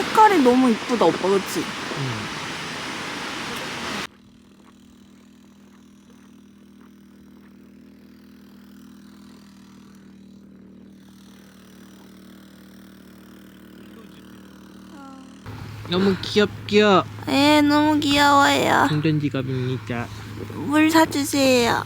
색깔이 너무 이쁘다 오빠 그치? 너무 귀엽죠? 에 너무 귀여워요 충전 지갑입니다. 물 사주세요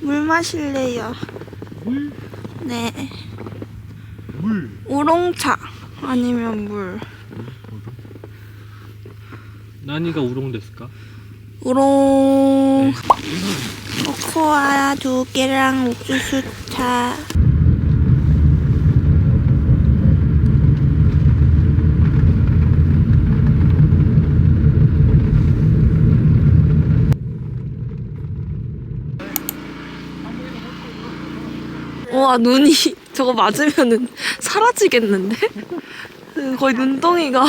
물 마실래요 물? 네 물. 우롱차 아니면 물. 나니가 우롱 됐을까? 우롱. 코코아 두 개랑 옥수수 차. 와 눈이 저거 맞으면은 사라지겠는데? 거의 눈덩이가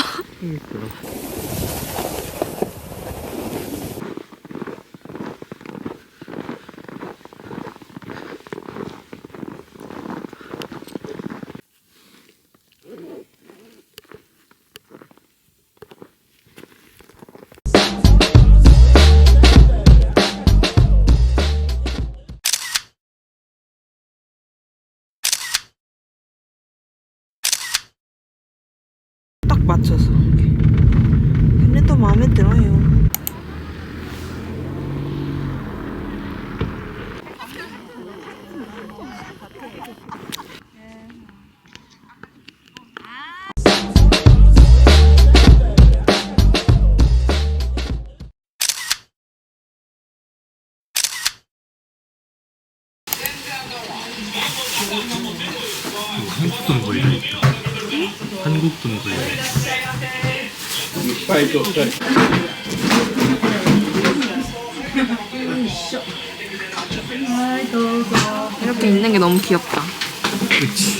맞춰서 근데 또 마음에 들어요 한국 돈 거리다 있다. 한국 돈 거리. 이렇게 있는 게 너무 귀엽다 그치.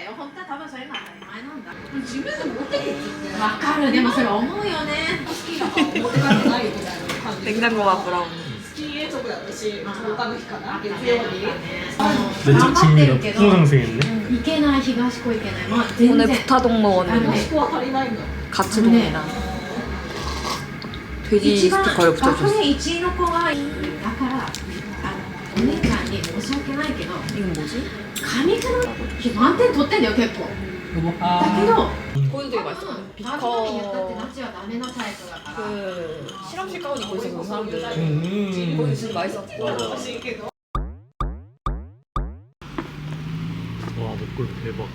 よ。本当は多分それが当たり前なんだ。自分で持ってけって言って。わかる。でもそれ思うよね。好きだから持って帰ってないよみたいな感じ。 냉장고와 브라운 月永続だったし、他の日かな。月曜日。あの 내 頑張ってる 짝친구가 けど。 풍성생했네. 行けない東湖行けない。まあ全 오늘 然。 부타동 あの 먹었는데 人は足りないんだ。 가츠동이랑 돼지 一番 스티커를 学 붙여줬어 年一位の子がいいだからあのお姉ちゃん に申し訳ないけど 이건 뭐지? 紙から満点取ってんだよ結構だけど 그건 되게 맛있어 初めに言ったってナチはダメなタイプだから 그 실험실 가운 입고 있었던 사람들 음. 거기 진짜 맛있었고 와 목걸이 대박.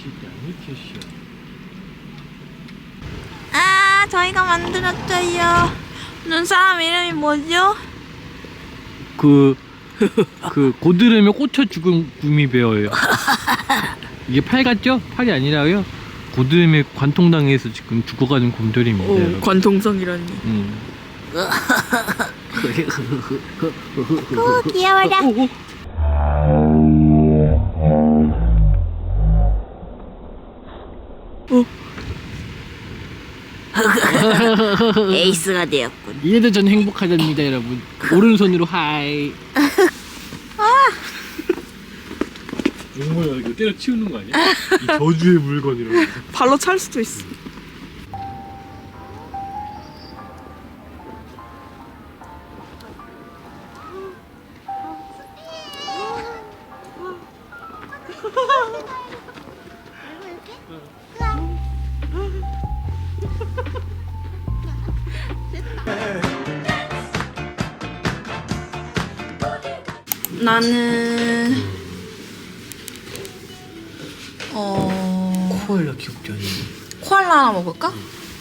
진짜 미쳤어. 아 저희가 만들었어요 눈사람 이름이 뭐죠? 그, 그, 고드름에 꽂혀 죽은 구미베어예요. 이게 팔 같죠? 팔이 아니라요. 고드름에 관통당해서 지금 죽어가는 곰돌이입니다. 오 여러분. 관통성이라니 음. 오 귀여워라 오, 오. 에이스가 되었군. 이래도 전 행복하답니다 여러분 오른손으로 하이 용모야 이거 때려치우는 거 아니야? 이 저주의 물건 이러면서 발로 찰 수도 있어. 나는 어 코알라 기억이 코알라 하나 먹을까?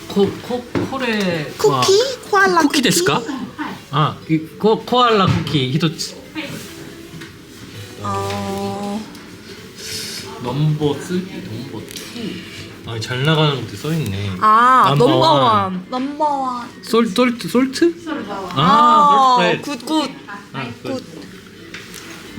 코, 코, 코레. 쿠키? 코알라 쿠키 쿠키? 됐을까? 아, 이 코, 코알라 쿠키 히토츠. 어 넘버 3? 넘버 2? 아, 잘 나가는 곳에 써있네. 아 넘버 원 넘버 원 솔, 솔트? 솔트? 아, 솔트. 굿굿 아, 굿.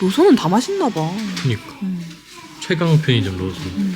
로선은 다 맛있나 봐. 그니까. 최강 편의점 로손